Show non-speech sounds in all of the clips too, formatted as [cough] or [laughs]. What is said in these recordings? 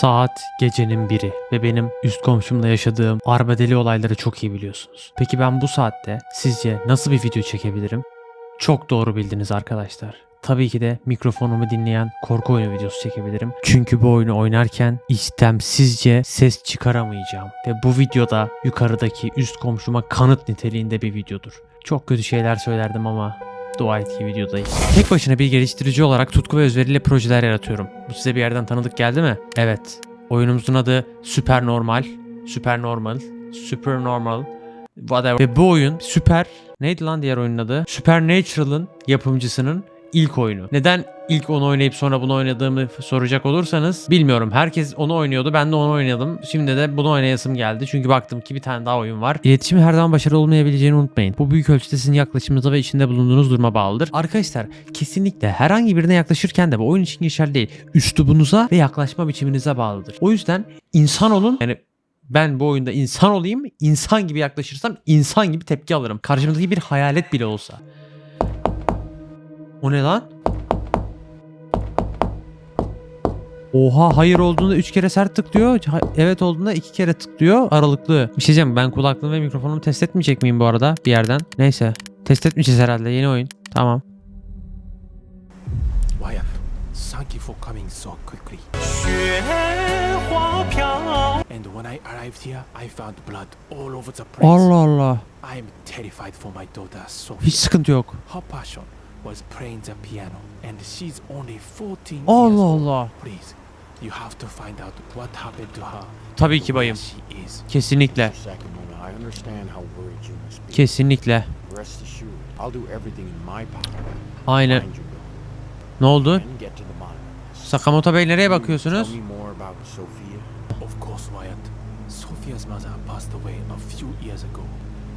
Saat gecenin biri ve benim üst komşumla yaşadığım arbedeli olayları çok iyi biliyorsunuz. Peki ben bu saatte sizce nasıl bir video çekebilirim? Çok doğru bildiniz arkadaşlar. Tabii ki de mikrofonumu dinleyen korku oyunu videosu çekebilirim. Çünkü bu oyunu oynarken istemsizce ses çıkaramayacağım. Ve bu videoda yukarıdaki üst komşuma kanıt niteliğinde bir videodur. Çok kötü şeyler söylerdim ama dua videodayız. Tek başına bir geliştirici olarak tutku ve özveriyle projeler yaratıyorum. Bu size bir yerden tanıdık geldi mi? Evet. Oyunumuzun adı Süper Normal. Süper Normal. Super Normal. Whatever. Ve bu oyun Süper... Neydi lan diğer oyunun adı? Supernatural'ın yapımcısının ilk oyunu. Neden ilk onu oynayıp sonra bunu oynadığımı soracak olursanız bilmiyorum. Herkes onu oynuyordu. Ben de onu oynadım. Şimdi de bunu oynayasım geldi. Çünkü baktım ki bir tane daha oyun var. İletişimin her zaman başarılı olmayabileceğini unutmayın. Bu büyük ölçüde sizin yaklaşımınıza ve içinde bulunduğunuz duruma bağlıdır. Arkadaşlar kesinlikle herhangi birine yaklaşırken de bu oyun için geçerli değil. Üslubunuza ve yaklaşma biçiminize bağlıdır. O yüzden insan olun. Yani ben bu oyunda insan olayım, insan gibi yaklaşırsam insan gibi tepki alırım. Karşımdaki bir hayalet bile olsa. O ne lan? Oha hayır olduğunda 3 kere sert tıklıyor. Evet olduğunda 2 kere tıklıyor aralıklı. Bir şey diyeceğim ben kulaklığımı ve mikrofonumu test etmeyecek miyim bu arada bir yerden? Neyse. Test etmeyeceğiz herhalde yeni oyun. Tamam. Thank you for coming so quickly. And when I arrived here, I found blood all over the place. Allah Allah. I'm terrified for my daughter Sophie. Hiç sıkıntı yok. Her passion was playing the piano, and she's only 14 years Allah old. Allah. Please, you have to find out what happened to her. Tabii ki bayım. She is. Kesinlikle. Second, Mona, I understand how worried you must be. Kesinlikle. Rest assured, I'll do everything in my power Aynen. to find you Ne oldu? and get to the monitor. Sakamoto Bey nereye bakıyorsunuz? Tell me more about Sophia. Of course, Wyatt. Sophia's mother passed away a few years ago,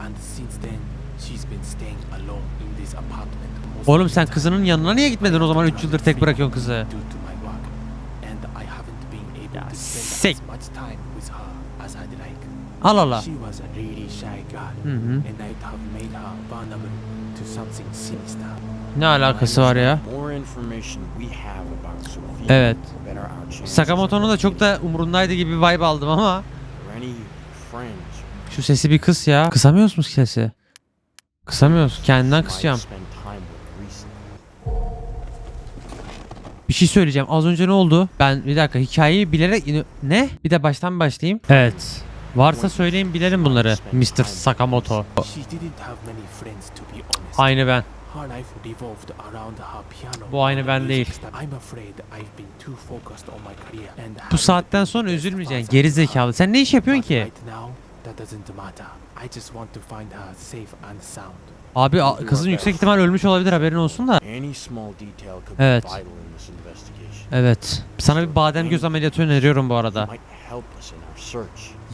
and since then, she's been staying alone in this apartment. Oğlum sen kızının yanına niye gitmedin o zaman 3 yıldır tek bırakıyorsun kızı? Due to my work, and I haven't been able Ya to spend sik. as much time with her as I'd like. Allah Allah. She was a really shy girl, Hı hı. and I'd have made her vulnerable to something sinister. Ne alakası var ya? Evet. Sakamoto'nun da çok da umurundaydı gibi vibe aldım ama şu sesi bir kıs ya. Kısamıyoruz musunuz sesi? Kısamıyoruz. Kendinden kısacağım. Bir şey söyleyeceğim. Az önce ne oldu? Ben bir dakika hikayeyi bilerek ne? Bir de baştan başlayayım. Evet. Varsa söyleyin bilelim bunları. Mr. Sakamoto. Aynı ben. Her life revolved around her piano. Bu aynı ben değil. stuff. I'm afraid I've been too focused on my career and Bu saatten sonra üzülmeyeceksin. Geri zekalı. Sen ne iş yapıyorsun ki? Right now, that doesn't matter. I just want to find her safe and sound. Abi a- kızın yüksek ihtimal ölmüş olabilir haberin olsun da. Evet. Evet. Sana bir badem göz ameliyatı öneriyorum bu arada.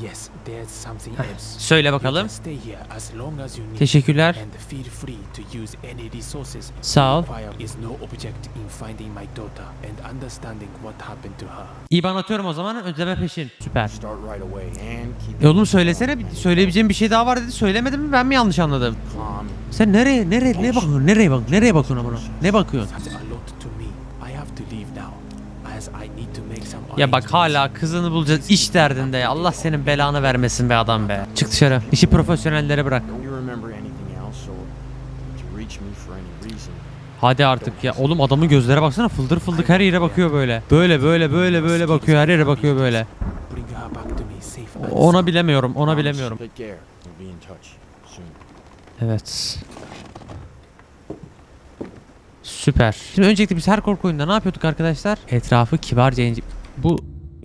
Yes, there's something else. Söyle bakalım. can stay here as long as you need. Teşekkürler. And feel free to use any resources. Sağ ol. Require is no object in finding my daughter and understanding what happened to her. İban atıyorum o zaman ödeme peşin. Süper. Start right away and keep E oğlum söylesene söyleyebileceğim bir şey daha var dedi. Söylemedim mi ben mi yanlış anladım? Sen nereye nereye ne bakıyorsun? Nereye bak? Nereye bakıyorsun buna? Ne bakıyorsun? Ya bak hala kızını bulacağız iş derdinde ya. Allah senin belanı vermesin be adam be. Çık dışarı. İşi profesyonellere bırak. Hadi artık ya. Oğlum adamın gözlere baksana fıldır fıldık her yere bakıyor böyle. Böyle böyle böyle böyle bakıyor her yere bakıyor böyle. Ona bilemiyorum ona bilemiyorum. Evet. Süper. Şimdi öncelikle biz her korku oyununda ne yapıyorduk arkadaşlar? Etrafı kibarca ince... Bu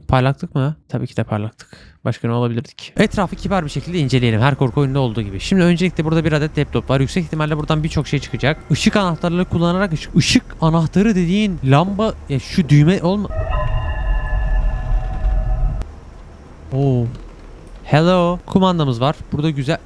parlaklık mı? Tabii ki de parlaklık. Başka ne olabilirdik? Etrafı kibar bir şekilde inceleyelim. Her korku oyununda olduğu gibi. Şimdi öncelikle burada bir adet laptop var. Yüksek ihtimalle buradan birçok şey çıkacak. Işık anahtarları kullanarak ışık, ışık anahtarı dediğin lamba ya şu düğme olma. Oo. Hello. Kumandamız var. Burada güzel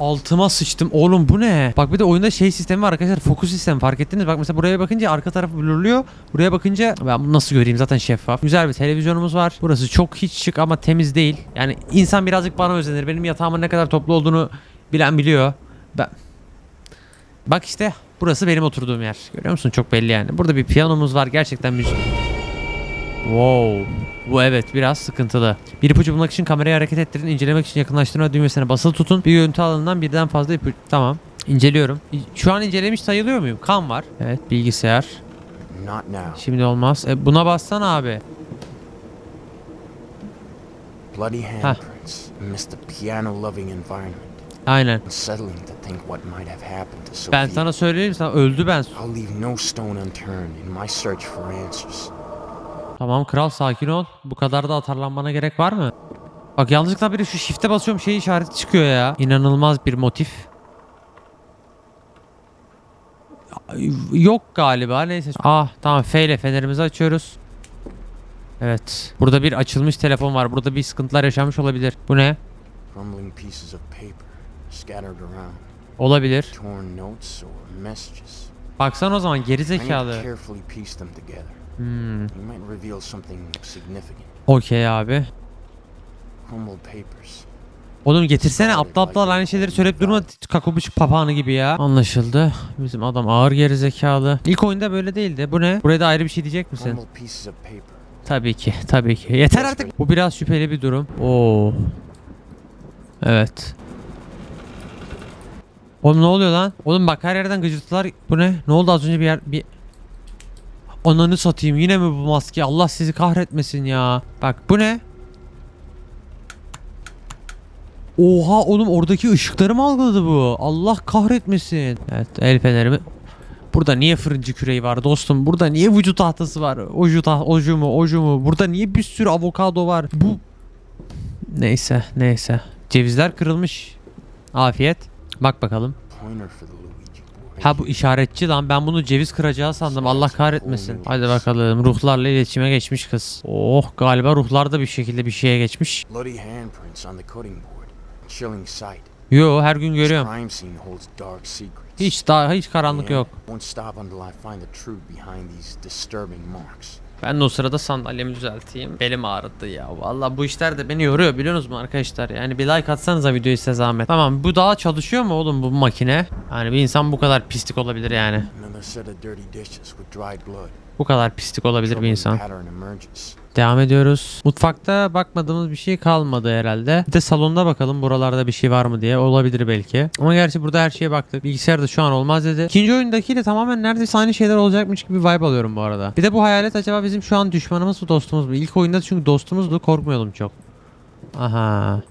Altıma sıçtım. Oğlum bu ne? Bak bir de oyunda şey sistemi var arkadaşlar. Fokus sistemi fark ettiniz. Bak mesela buraya bakınca arka tarafı blurluyor. Buraya bakınca ben bunu nasıl göreyim zaten şeffaf. Güzel bir televizyonumuz var. Burası çok hiç şık ama temiz değil. Yani insan birazcık bana özenir. Benim yatağımın ne kadar toplu olduğunu bilen biliyor. Ben Bak işte burası benim oturduğum yer. Görüyor musun? Çok belli yani. Burada bir piyanomuz var. Gerçekten müzik. Wow. Bu evet biraz sıkıntılı. Bir ipucu bulmak için kamerayı hareket ettirin. incelemek için yakınlaştırma düğmesine basılı tutun. Bir görüntü alanından birden fazla ipucu... Tamam. İnceliyorum. Şu an incelemiş sayılıyor muyum? Kan var. Evet bilgisayar. Not now. Şimdi olmaz. E, buna bassana abi. Bloody handprints amidst the piano-loving environment. Aynen. Ben sana söyleyeyim sana öldü ben. I'll leave no stone unturned in my search for answers. Tamam kral sakin ol. Bu kadar da atarlanmana gerek var mı? Bak yanlışlıkla biri şu shift'e basıyorum şey işareti çıkıyor ya. İnanılmaz bir motif. Yok galiba neyse. Ah tamam F ile fenerimizi açıyoruz. Evet. Burada bir açılmış telefon var. Burada bir sıkıntılar yaşanmış olabilir. Bu ne? Olabilir. Baksana o zaman geri zekalı. Hmm. Okey abi. Oğlum getirsene aptal aptal aynı şeyleri söyleyip durma kakobuç papağanı gibi ya. Anlaşıldı. Bizim adam ağır geri zekalı. İlk oyunda böyle değildi. Bu ne? Buraya da ayrı bir şey diyecek misin? Tabii ki. Tabii ki. Yeter artık. Bu biraz şüpheli bir durum. Oo. Evet. Oğlum ne oluyor lan? Oğlum bak her yerden gıcırtılar. Bu ne? Ne oldu az önce bir yer bir Ananı satayım yine mi bu maske? Allah sizi kahretmesin ya. Bak bu ne? Oha oğlum oradaki ışıkları mı algıladı bu? Allah kahretmesin. Evet el fenerimi. Burada niye fırıncı küreği var dostum? Burada niye vücut tahtası var? Oju, ta oju mu oju mu? Burada niye bir sürü avokado var? Bu... Neyse neyse. Cevizler kırılmış. Afiyet. Bak bakalım. Ha bu işaretçi lan ben bunu ceviz kıracağı sandım Allah kahretmesin. Hadi bakalım ruhlarla iletişime geçmiş kız. Oh galiba ruhlar da bir şekilde bir şeye geçmiş. Yo her gün görüyorum. Hiç daha hiç karanlık yok. Ben de o sırada sandalyemi düzelteyim. Belim ağrıdı ya. Vallahi bu işler de beni yoruyor biliyorsunuz mu arkadaşlar? Yani bir like atsanıza videoyu size zahmet. Tamam bu daha çalışıyor mu oğlum bu makine? Yani bir insan bu kadar pislik olabilir yani. Bu kadar pislik olabilir bir insan. Devam ediyoruz. Mutfakta bakmadığımız bir şey kalmadı herhalde. Bir de salonda bakalım buralarda bir şey var mı diye. Olabilir belki. Ama gerçi burada her şeye baktık. Bilgisayarda şu an olmaz dedi. İkinci oyundakiyle tamamen neredeyse aynı şeyler olacakmış gibi vibe alıyorum bu arada. Bir de bu hayalet acaba bizim şu an düşmanımız mı dostumuz mu? İlk oyunda çünkü dostumuzdu korkmuyordum çok. Aha.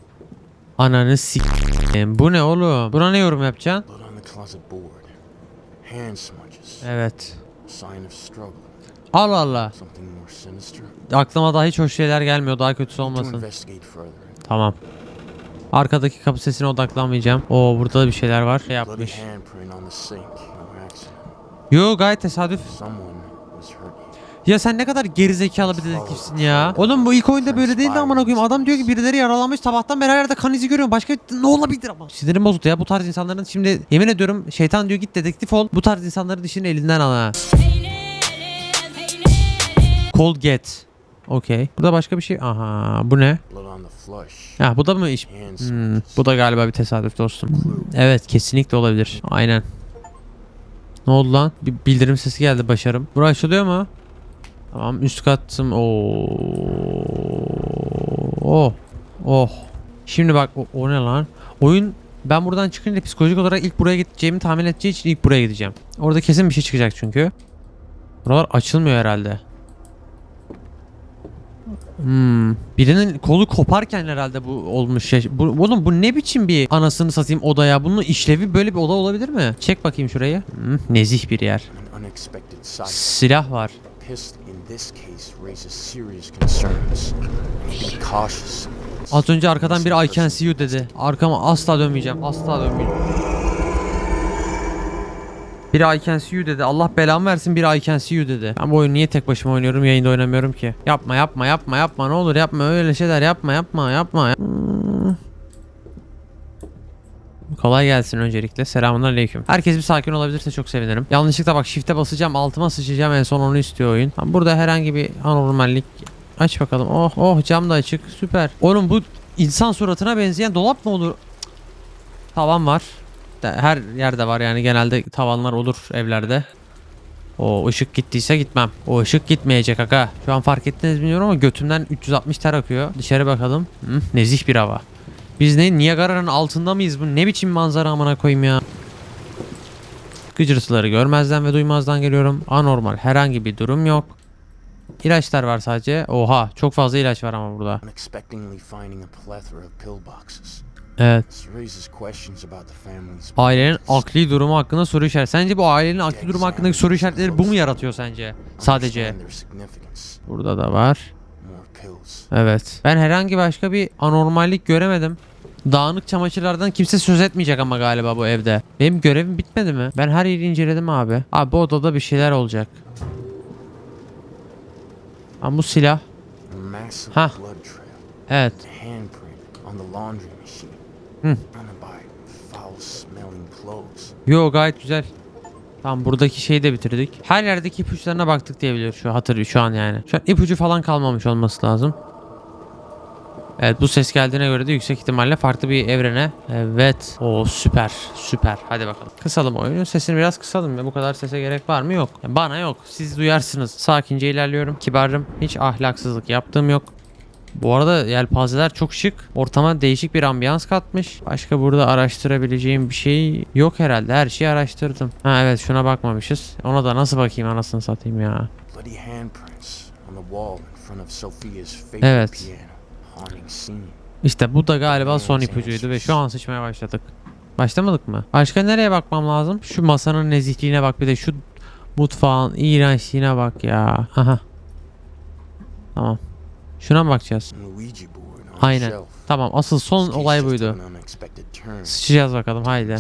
Ananı s***. Bu ne oğlum? Buna ne yorum yapacaksın? Evet. Sign of struggle. Allah Allah. Aklıma daha hiç hoş şeyler gelmiyor. Daha kötüsü olmasın. Tamam. Arkadaki kapı sesine odaklanmayacağım. Oo burada da bir şeyler var. Şey yapmış. Yo gayet tesadüf. Ya sen ne kadar gerizekalı bir dedektifsin ya. Oğlum bu ilk oyunda böyle değildi amına koyayım. Adam diyor ki birileri yaralanmış. Sabahtan beri her yerde kan izi görüyorum. Başka ne olabilir ama? Sinirim bozuldu ya bu tarz insanların. Şimdi yemin ediyorum şeytan diyor git dedektif ol. Bu tarz insanların işini elinden al ha. Cold get. Okey. Burada başka bir şey. Aha bu ne? Ha bu da mı iş? Hmm, bu da galiba bir tesadüf dostum. Evet kesinlikle olabilir. Aynen. Ne oldu lan? Bir bildirim sesi geldi başarım. Bura açılıyor mu? Tamam üst katım. Oo. Oh. Oh. Şimdi bak o, o ne lan? Oyun ben buradan çıkınca psikolojik olarak ilk buraya gideceğimi tahmin edeceği için ilk buraya gideceğim. Orada kesin bir şey çıkacak çünkü. Buralar açılmıyor herhalde. Hmm. Birinin kolu koparken herhalde bu olmuş şey. Bu, oğlum bu ne biçim bir anasını satayım odaya? Bunun işlevi böyle bir oda olabilir mi? Çek bakayım şurayı. Hmm, nezih bir yer. Silah var. Az önce arkadan bir I can see you dedi. Arkama asla dönmeyeceğim. Asla dönmeyeceğim. Bir I can see you dedi. Allah belamı versin bir I can see you dedi. Ben bu oyunu niye tek başıma oynuyorum yayında oynamıyorum ki? Yapma yapma yapma yapma ne olur yapma öyle şeyler yapma yapma yapma. Hmm. Kolay gelsin öncelikle. Selamun aleyküm. Herkes bir sakin olabilirse çok sevinirim. Yanlışlıkla bak shift'e basacağım altıma sıçacağım en son onu istiyor oyun. Burada herhangi bir anormallik Aç bakalım. Oh oh cam da açık. Süper. Oğlum bu insan suratına benzeyen dolap mı olur? Tavan var. Her yerde var yani genelde tavanlar olur evlerde. O ışık gittiyse gitmem. O ışık gitmeyecek aga. Şu an fark ettiniz bilmiyorum ama götümden 360 ter akıyor. Dışarı bakalım. Hı, nezih bir hava. Biz ne Niagara'nın altında mıyız bu? Ne biçim manzara amına koyayım ya. Gıcırtıları görmezden ve duymazdan geliyorum. Anormal herhangi bir durum yok. İlaçlar var sadece. Oha çok fazla ilaç var ama burada. Evet. Ailenin akli durumu hakkında soru işareti. Sence bu ailenin akli durumu hakkındaki soru işaretleri bu mu yaratıyor sence? Sadece. Burada da var. Evet. Ben herhangi başka bir anormallik göremedim. Dağınık çamaşırlardan kimse söz etmeyecek ama galiba bu evde. Benim görevim bitmedi mi? Ben her yeri inceledim abi. Abi bu odada bir şeyler olacak. Ama bu silah. A massive Huh. blood trail. Evet. Clothes. Yo gayet güzel. Tamam buradaki şeyi de bitirdik. Her yerdeki ipuçlarına baktık diyebiliyoruz şu hatır şu an yani. Şu an ipucu falan kalmamış olması lazım. Evet bu ses geldiğine göre de yüksek ihtimalle farklı bir evrene. Evet. O süper süper. Hadi bakalım. Kısalım oyunun sesini biraz kısalım ya. Bu kadar sese gerek var mı? Yok. Yani bana yok. Siz duyarsınız. Sakince ilerliyorum. Kibarım. Hiç ahlaksızlık yaptığım yok. Bu arada yelpazeler çok şık. Ortama değişik bir ambiyans katmış. Başka burada araştırabileceğim bir şey yok herhalde. Her şeyi araştırdım. Ha evet şuna bakmamışız. Ona da nasıl bakayım anasını satayım ya. Evet. İşte bu da galiba son ipucuydu ve şu an sıçmaya başladık. Başlamadık mı? Başka nereye bakmam lazım? Şu masanın nezihliğine bak bir de şu mutfağın iğrençliğine bak ya. Aha. Tamam. Şuna mı bakacağız? Aynen. Tamam asıl son olay buydu. Sıçacağız bakalım haydi.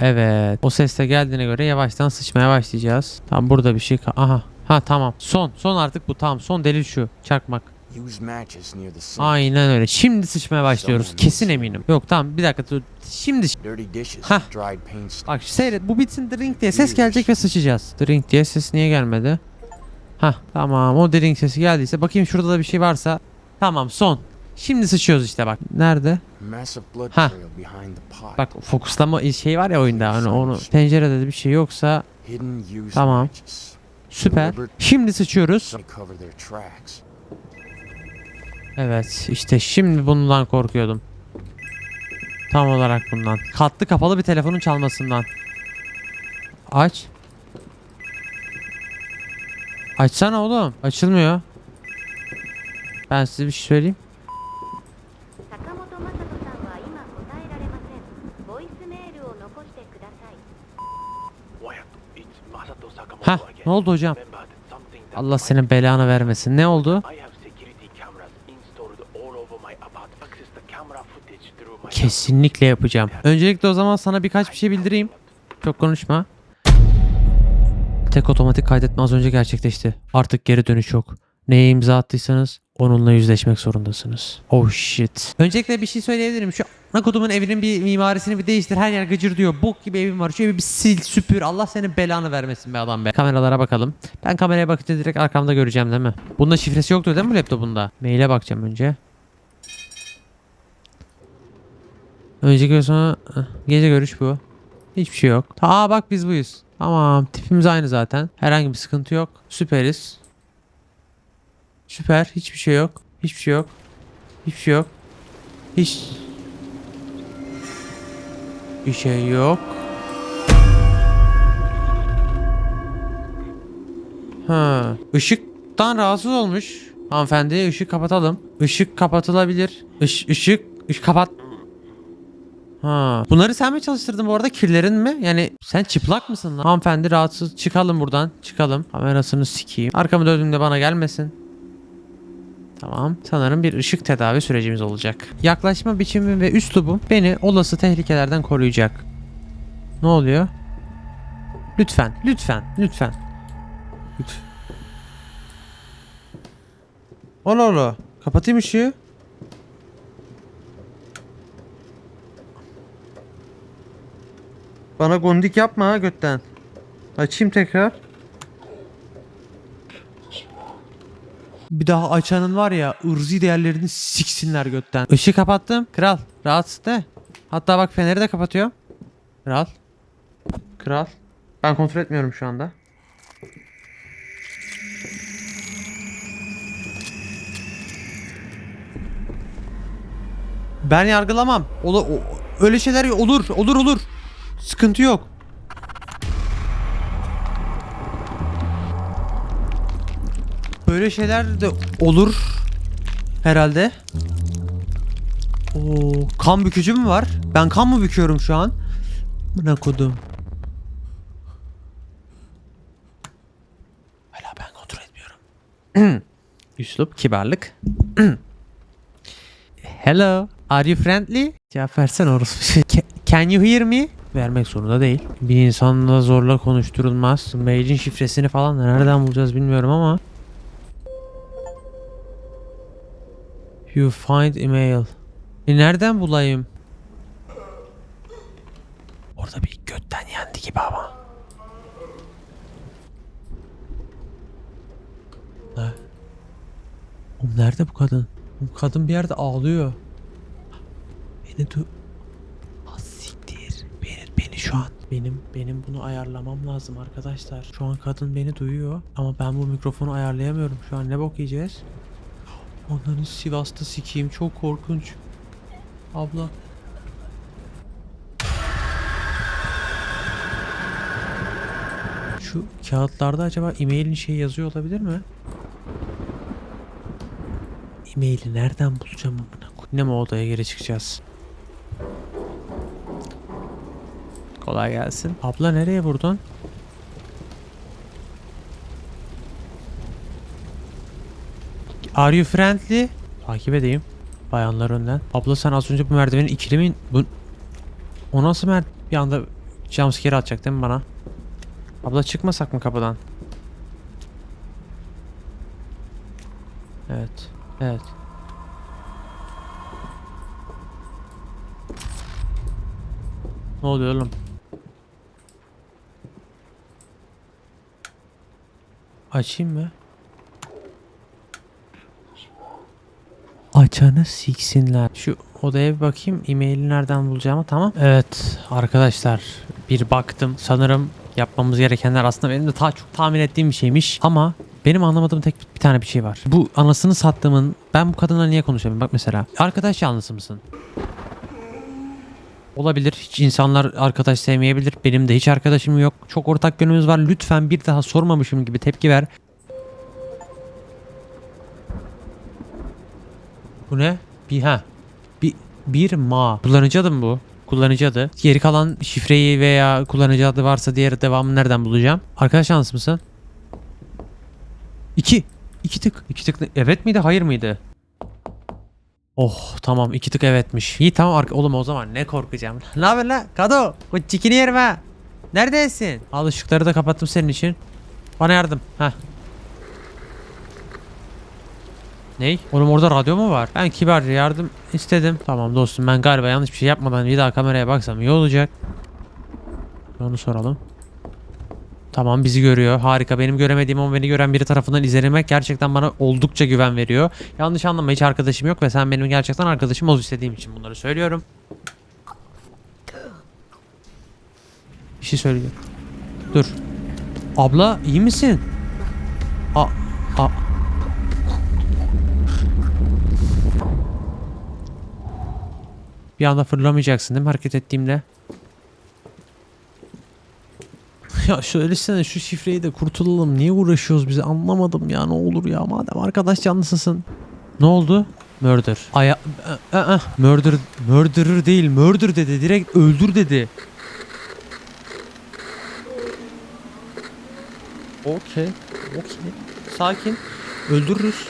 Evet. O ses de geldiğine göre yavaştan sıçmaya başlayacağız. Tamam burada bir şey Aha. Ha tamam. Son. Son artık bu. Tamam. Son delil şu. Çakmak. Aynen öyle. Şimdi sıçmaya başlıyoruz. Kesin eminim. Yok tamam bir dakika dur. Şimdi Hah. Bak seyret bu bitsin drink diye ses gelecek ve sıçacağız. Drink diye ses niye gelmedi? Hah tamam o drink sesi geldiyse bakayım şurada da bir şey varsa. Tamam son. Şimdi sıçıyoruz işte bak. Nerede? Pot. Bak fokuslama şey var ya oyunda hani onu pencerede de bir şey yoksa Tamam. süper. Şimdi sıçıyoruz. Evet işte şimdi bundan korkuyordum. Tam olarak bundan. Katlı kapalı bir telefonun çalmasından. Aç. Açsana oğlum. Açılmıyor. Ben size bir şey söyleyeyim. Ha, ne oldu hocam? Allah senin belanı vermesin. Ne oldu? Kesinlikle yapacağım. Öncelikle o zaman sana birkaç bir şey bildireyim. Çok konuşma. Tek otomatik kaydetme az önce gerçekleşti. Artık geri dönüş yok. Neye imza attıysanız onunla yüzleşmek zorundasınız. Oh shit. Öncelikle bir şey söyleyebilirim. Şu Nakodumun evinin bir mimarisini bir değiştir. Her yer gıcır diyor. Bok gibi evim var. Şu bir sil süpür. Allah senin belanı vermesin be adam be. Kameralara bakalım. Ben kameraya bakınca direkt arkamda göreceğim değil mi? Bunda şifresi yoktur değil mi bu laptopunda? Maile bakacağım önce. Önceki ve sonra gece görüş bu. Hiçbir şey yok. Aa bak biz buyuz. Tamam tipimiz aynı zaten. Herhangi bir sıkıntı yok. Süperiz. Süper. Hiçbir şey yok. Hiçbir şey yok. Hiçbir şey yok. Hiç bir şey yok. Ha, ışıktan rahatsız olmuş. Hanımefendi ışık kapatalım. Işık kapatılabilir. Iş, ışık, ışık kapat. Ha. Bunları sen mi çalıştırdın bu arada? Kirlerin mi? Yani sen çıplak mısın lan? Hanımefendi rahatsız. Çıkalım buradan. Çıkalım. Kamerasını sikeyim. Arkamı döndüğümde bana gelmesin. Tamam. Sanırım bir ışık tedavi sürecimiz olacak. Yaklaşma biçimim ve üslubum beni olası tehlikelerden koruyacak. Ne oluyor? Lütfen, lütfen, lütfen. Lütfen. Ola ola. Kapatayım ışığı. Bana gondik yapma ha götten. Açayım tekrar. Bir daha açanın var ya ırzi değerlerini siksinler götten. Işığı kapattım. Kral rahatsız de. Hatta bak feneri de kapatıyor. Kral. Kral. Ben kontrol etmiyorum şu anda. Ben yargılamam. Ola, o- öyle şeyler olur. Olur olur. Sıkıntı yok. Böyle şeyler de olur. Herhalde. Oo, kan bükücü mü var? Ben kan mı büküyorum şu an? Buna kodum. Hala ben kontrol etmiyorum. [clears throat] Üslup, kibarlık. [clears throat] Hello, are you friendly? Cevap versene. Ca- Can you hear me? Vermek zorunda değil. Bir insanla zorla konuşturulmaz. Mailin şifresini falan da nereden bulacağız bilmiyorum ama. You find email. E nereden bulayım? Orada bir götten yendi gibi ama. Ne? Oğlum nerede bu kadın? Bu kadın bir yerde ağlıyor. Beni du... Ah siktir. Beni, beni şu an benim benim bunu ayarlamam lazım arkadaşlar. Şu an kadın beni duyuyor ama ben bu mikrofonu ayarlayamıyorum. Şu an ne bok yiyeceğiz? Onların Sivas'ta sikeyim çok korkunç. Abla. Şu kağıtlarda acaba e-mailin şey yazıyor olabilir mi? E-maili nereden bulacağım amına Yine mi odaya geri çıkacağız? Kolay gelsin. Abla nereye buradan? Are you friendly? Takip edeyim. Bayanlar önden. Abla sen az önce bu merdivenin ikili mi? Bu... O nasıl mer... Bir anda jumpscare atacak değil mi bana? Abla çıkmasak mı kapıdan? Evet. Evet. Ne oluyor oğlum? Açayım mı? Açanı siksinler. Şu odaya bir bakayım. E-maili nereden bulacağımı tamam. Evet arkadaşlar bir baktım. Sanırım yapmamız gerekenler aslında benim de ta çok tahmin ettiğim bir şeymiş. Ama benim anlamadığım tek bir tane bir şey var. Bu anasını sattığımın ben bu kadınla niye konuşamıyorum? Bak mesela arkadaş yanlısı mısın? Olabilir. Hiç insanlar arkadaş sevmeyebilir. Benim de hiç arkadaşım yok. Çok ortak yönümüz var. Lütfen bir daha sormamışım gibi tepki ver. Bu ne? Bir ha. Bir bir ma. Kullanıcı adı mı bu? Kullanıcı adı. Geri kalan şifreyi veya kullanıcı adı varsa diğer devamını nereden bulacağım? Arkadaş şans mısın? İki. İki tık. İki tık. Evet miydi? Hayır mıydı? Oh tamam iki tık evetmiş. İyi tamam arka oğlum o zaman ne korkacağım. [laughs] Ne haber lan? Kado. Bu çikini yerim ha. Neredesin? Al ışıkları da kapattım senin için. Bana yardım. Heh. Ney? Oğlum orada radyo mu var? Ben kibarca yardım istedim. Tamam dostum ben galiba yanlış bir şey yapmadan bir daha kameraya baksam iyi olacak. Onu soralım. Tamam bizi görüyor. Harika. Benim göremediğim ama beni gören biri tarafından izlemek gerçekten bana oldukça güven veriyor. Yanlış anlama hiç arkadaşım yok ve sen benim gerçekten arkadaşım ol istediğim için bunları söylüyorum. Bir şey söyleyeceğim. Dur. Abla iyi misin? A, a, Bir anda fırlamayacaksın değil mi hareket ettiğimde? Ya söylesene şu şifreyi de kurtulalım. Niye uğraşıyoruz bize anlamadım ya ne olur ya madem arkadaş canlısısın. Ne oldu? Murder. Aya... Aa, aa, Murder... Murderer değil. Murder dedi. Direkt öldür dedi. Okey. Okey. Sakin. Öldürürüz.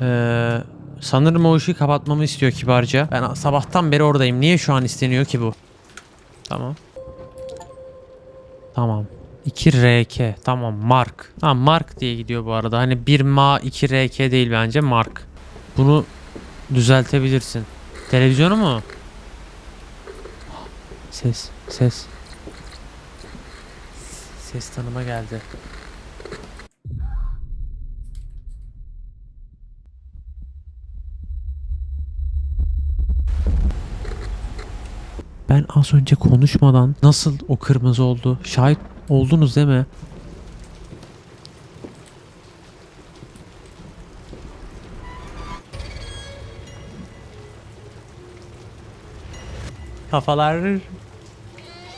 Ee, sanırım o ışığı kapatmamı istiyor kibarca. Ben sabahtan beri oradayım. Niye şu an isteniyor ki bu? Tamam. Tamam. 2 RK. Tamam Mark. Tamam Mark diye gidiyor bu arada. Hani 1 Ma 2 RK değil bence Mark. Bunu düzeltebilirsin. Televizyonu mu? Ses. Ses. Ses tanıma geldi. Ben az önce konuşmadan nasıl o kırmızı oldu? Şahit oldunuz değil mi? Kafalar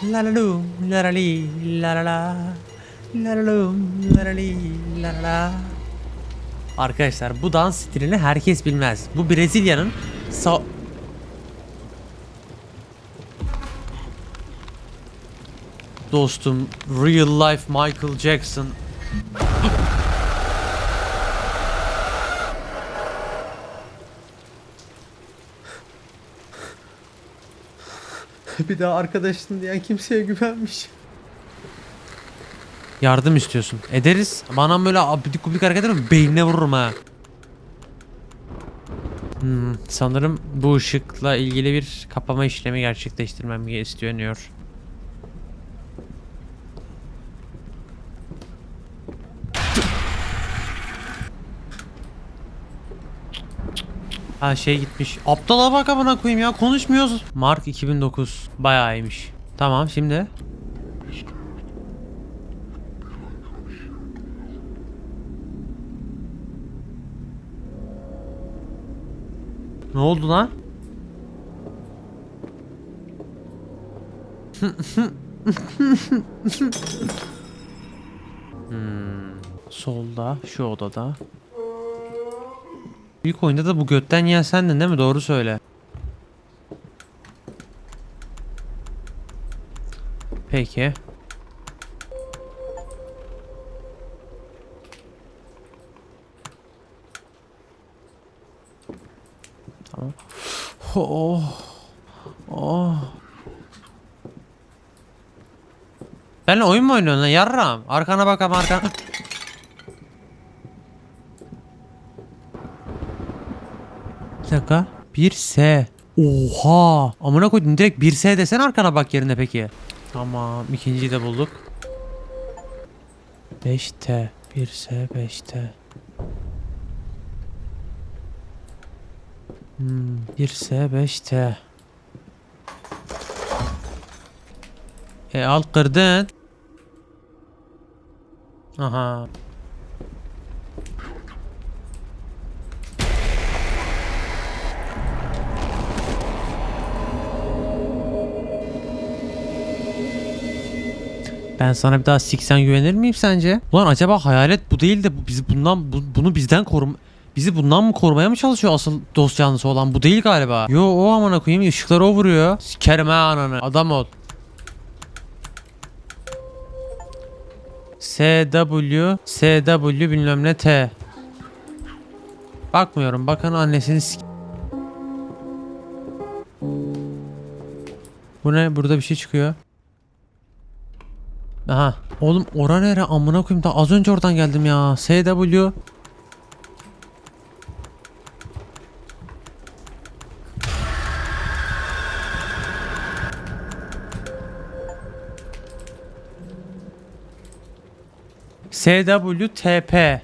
La la lum, la la li, la la la. La la lum, la la li, la la la. Arkadaşlar bu dans stilini herkes bilmez. Bu Brezilya'nın sa Dostum real life Michael Jackson Bir daha arkadaşın diyen kimseye güvenmiş. Yardım istiyorsun. Ederiz. Bana böyle abidik gubidik hareket ederim beynine vururum ha. Hmm, sanırım bu ışıkla ilgili bir kapama işlemi gerçekleştirmem isteniyor. Ha şey gitmiş. Aptala bak amına koyayım ya konuşmuyoruz. Mark 2009. Bayağı iyiymiş. Tamam şimdi. Ne oldu lan? [laughs] hmm, solda şu odada. İlk oyunda da bu götten yiyen sendin değil mi? Doğru söyle. Peki. Tamam. Oh. Oh. Benle oyun mu oynuyorsun lan yarram? Arkana bak ama arkana. Bir dakika. 1S. Oha. Amına koydum direkt 1S desene arkana bak yerine peki. Tamam ikinciyi de bulduk. 5T. 1S 5T. Hmm, 1S 5T. E al kırdın. Aha. Ben sana bir daha siksen güvenir miyim sence? Ulan acaba hayalet bu değil de bizi bundan bu- bunu bizden korum bizi bundan mı korumaya mı çalışıyor asıl dost canlısı olan bu değil galiba. Yo o amına koyayım ışıkları o vuruyor. Sikerim ha ananı. Adam ol. SW SW bilmem ne T. Bakmıyorum. Bakın annesini sik. Bu ne? Burada bir şey çıkıyor. Aha. Oğlum ora nere amına koyayım da az önce oradan geldim ya. SW. SWTP.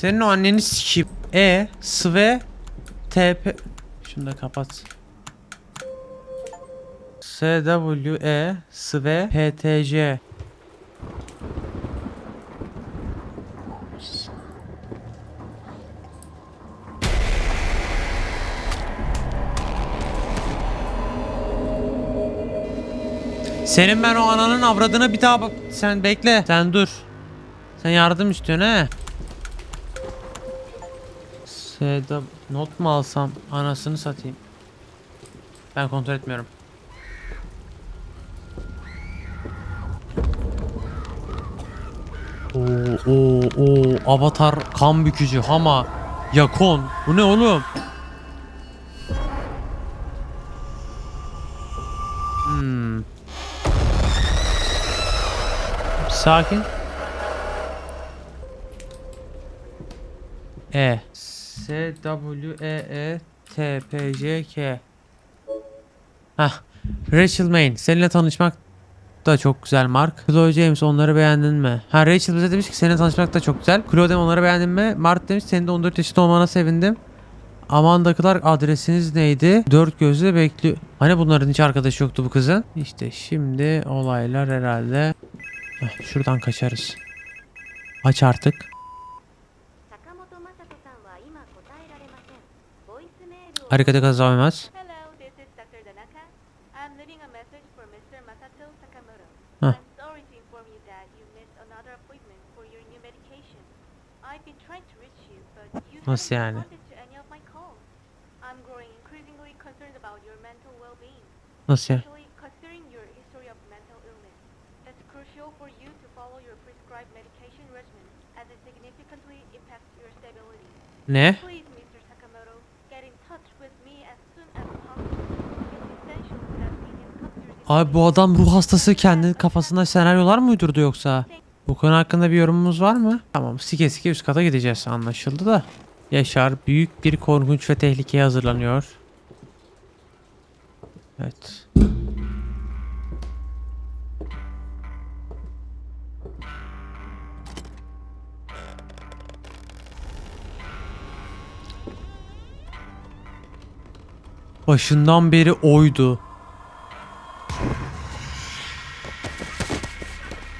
Senin o anneni sikip E Sve TP Şunu da kapat. SWE Sve PTC Senin ben o ananın avradına bir daha. Sen bekle. Sen dur. Sen yardım istiyorsun he. S'de not mu alsam anasını satayım. Ben kontrol etmiyorum. Oo oo oo avatar kan bükücü hama yakon bu ne oğlum? Hmm. Sakin. E. S W E E T P J K. Hah. Rachel Maine. Seninle tanışmak da çok güzel Mark. Chloe James onları beğendin mi? Ha Rachel bize demiş ki seninle tanışmak da çok güzel. Chloe onları beğendin mi? Mark demiş senin de 14 yaşında olmana sevindim. Amanda Clark adresiniz neydi? Dört gözle bekliyor. Hani bunların hiç arkadaşı yoktu bu kızın? İşte şimdi olaylar herhalde. Heh, şuradan kaçarız. Aç artık. You, but you Nasıl yani? Nasıl ya? especially considering your history of mental illness. It's crucial for you to follow your prescribed medication regimen, as it significantly impacts your stability. Ne? Abi bu adam ruh hastası kendi kafasında senaryolar mı uydurdu yoksa? Bu konu hakkında bir yorumumuz var mı? Tamam sike sike üst kata gideceğiz anlaşıldı da. Yaşar büyük bir korkunç ve tehlikeye hazırlanıyor. Evet. Başından beri oydu.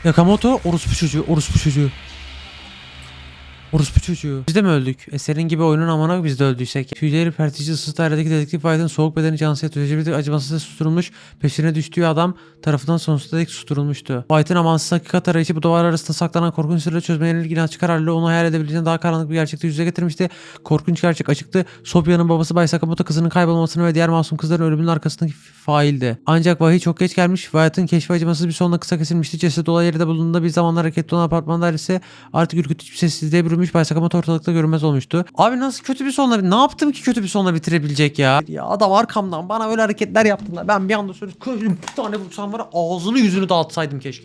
Yakamoto orospu çocuğu, orospu çocuğu. Orospu çocuğu. Biz de mi öldük? Eserin gibi oyunun amına biz de öldüysek. Tüyleri pertici ısısı dairedeki dedektif White'ın soğuk bedeni cansıya tüyleri acımasızca susturulmuş. Peşine düştüğü adam tarafından sonsuza dek susturulmuştu. White'ın amansız hakikat arayışı bu duvar arasında saklanan korkunç sırrı çözmeye yönelik inatçı haliyle onu hayal edebileceğinden daha karanlık bir gerçekte yüze getirmişti. Korkunç gerçek açıktı. Sophia'nın babası Bay Sakamoto kızının kaybolmasını ve diğer masum kızların ölümünün arkasındaki faildi. Ancak vahiy çok geç gelmiş. Wyatt'ın keşfi acımasız bir sonla kısa kesilmişti. Ceset olay yerinde bulunduğunda bir zamanlar hareketli olan apartman dairesi artık ürkütücü bir sessizliğe bürünmüş. Bay Sakamoto ortalıkta görünmez olmuştu. Abi nasıl kötü bir sonla ne yaptım ki kötü bir sonla bitirebilecek ya? Ya adam arkamdan bana öyle hareketler yaptılar. Ben bir anda söyle bir tane vursam var ağzını yüzünü dağıtsaydım keşke.